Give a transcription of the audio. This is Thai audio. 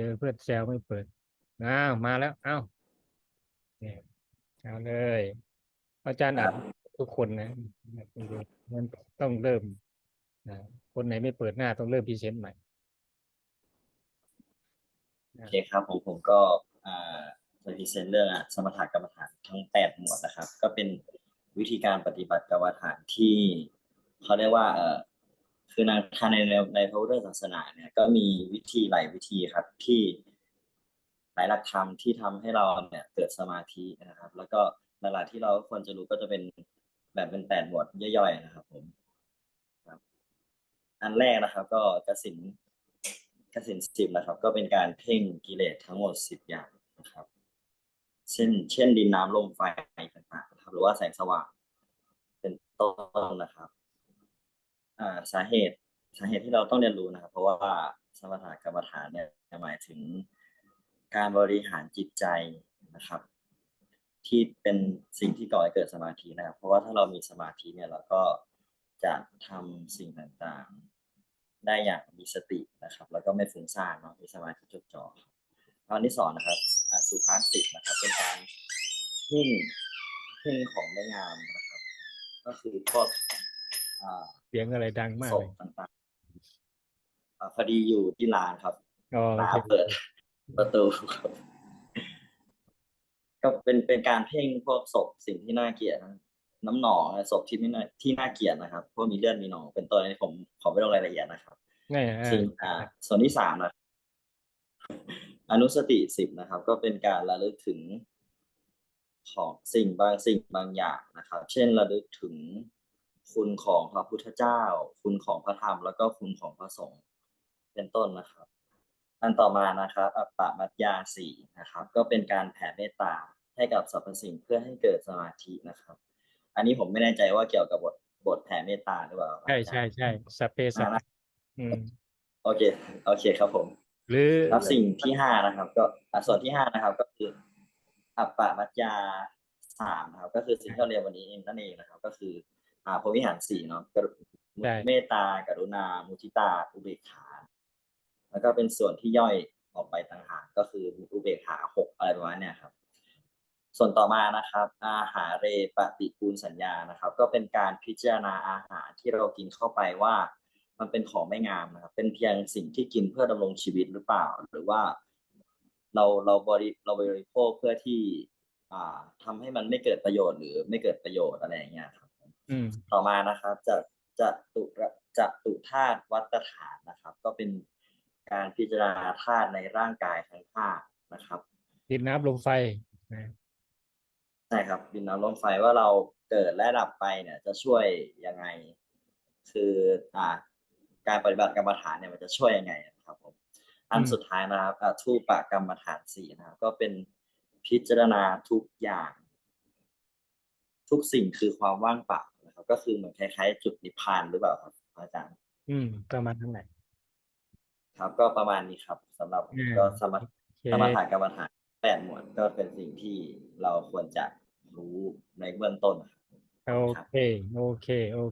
เจอเพื่อนแซวไม่เปิดอ้าวมาแล้วเอ้าเนี่ยเอาเลย อาจารย์อัดทุกคนนะมันต้องเริ่มนะคนไหนไม่เปิดหน้าต้องเริ่มพรีเซนต์ใหม่โอเคครับผมผมก็อ่าจะพรีเซนต์เรื่องอะสมถกรรมฐานทั้งแปดหมวดนะครับ ก็เป็นวิธีการปฏิบัติกรรมฐานที่เขาเรียกว่าเออ คือนทางในในในพระพุทธศาสนาเนี่ยก็มีวิธีหลายวิธีครับที่หลายหลักธรรมที่ทำให้เราเนี่ยเกิดสมาธินะครับ แล้วก็หลักที่เราควรจะรู้ก็จะเป็นแบบเป็นแปดหมวดย่อยๆนะครับ ผมครับ อันแรกนะครับ ก็กสินกสินสิบนะครับ ก็เป็นการเพ่งกิเลสทั้งหมดสิบอย่างนะครับ เช่น เช่นดินน้ำลมไฟต่างๆนะครับ หรือว่าแสงสว่าง เป็นต้นนะครับ อ่าสาเหตุสาเหตุที่เราต้องเรียนรู้นะครับ เพราะว่าสมถกรรมฐานเนี่ยหมายถึงการบริหารจิตใจนะครับ ที่เป็นสิ่งที่ก่อให้เกิดสมาธินะครับ เพราะว่าถ้าเรามีสมาธิเนี่ยเราก็จะทำสิ่งต่างๆ ได้อย่างมีสตินะครับ แล้วก็ไม่ฟุ้งซ่านเนาะมีสมาธิจดจ่อครับอันที่สองนะครับอ่าสุภาษิตนะครับ เป็นการหิ้งหิ้งของไม่งามนะครับ ก็คือพวกอ่า เสียงอะไรดังมากศเลพยต่างๆอ่าพอดีอยู่ที่ร้านครับอ๋อโอร้านเคเปิด ประตูครับก็เป็นเป็นการเพ่งพวกศพสิ่งที่น่าเกลียดนะน้ำหนองศพที่ไม่น่าที่น่าเกลียดนะครับพวกมีเลือดมีหนองเป็นต้นอันนี้ผมขอไม่ลงรายละเอียดนะครับ ง่ายอ่า สิ่งอ่าส่วนที่สามนะอนุสติสิบนะครับ ก็เป็นการระลึกถึงของสิ่งบางสิ่งบางอย่างนะครับ เช่นระลึกถึง คุณของพระพุทธเจ้า คุณของพระธรรม แล้วก็คุณของพระสงฆ์เป็นต้นนะครับ อันต่อมานะครับอัปปมัจยาสี่นะครับ ก็เป็นการแผ่เมตตาให้กับสรรพสิ่งเพื่อให้เกิดสมาธินะครับ อันนี้ผมไม่แน่ใจว่าเกี่ยวกับบทบทแผ่เมตตาหรือเปล่าครับใช่ใช่ใช่สัพเพสัตอ่าตาอืมโอเคโอเคครับผมหรือแล้วสิ่งที่ห้านะครับ ก็อะส่วนที่ห้านะครับ ก็คืออัปปมัจยาสามนะครับ ก็คือสิ่งที่เราเรียนวันนี้เองนั่นเองนะครับ ก็คือ อ่าพรหมวิหารสี่เนาะกรุใช่ เมตตากรุณา มุทิตา อุเบกขา แล้วก็เป็นส่วนที่ย่อยออกไปต่างหากก็คืออุเบกขาหกอะไรประมาณเนี้ยครับ ส่วนต่อมานะครับ อาหารเรปฏิกูลสัญญานะครับ ก็เป็นการพิจารณาอาหารที่เรากินเข้าไปว่า มันเป็นของไม่งามนะครับ เป็นเพียงสิ่งที่กินเพื่อดำรงชีวิตหรือเปล่า หรือว่าเราเราบริเราบริโภคเพื่อที่ อ่าทำให้มันไม่เกิดประโยชน์หรือไม่เกิดประโยชน์อะไรอย่างเงี้ยครับอืม ต่อมานะครับจะจะตุระจะตุธาตุวัตฐานนะครับ ก็เป็นการพิจารณาธาตุในร่างกายทั้งห้านะครับดินน้ำลมไฟนะใช่ครับดินน้ำลมไฟว่าเราเกิดและดับไปเนี่ย จะช่วยยังไง คืออ่าการปฏิบัติกรรมฐานเนี่ยมันจะช่วยยังไงนะครับผมอันสุดท้ายนะครับอ่าทูปะกรรมฐานสี่นะครับก็เป็นพิจารณาทุกอย่าง ทุกสิ่งคือความว่างเปล่านะ ครับ ก็คือเหมือนคล้ายๆ จุดนิพพานหรือเปล่าครับอาจารย์ อืม ประมาณทั้งไหนครับ ก็ประมาณนี้ครับสำหรับอืมก็สมถโอเคสมถะกรรมฐานแปดหมวดก็เป็นสิ่งที่เราควรจะรู้ในเบื้องต้นนะครับ โอเค โอเค โอ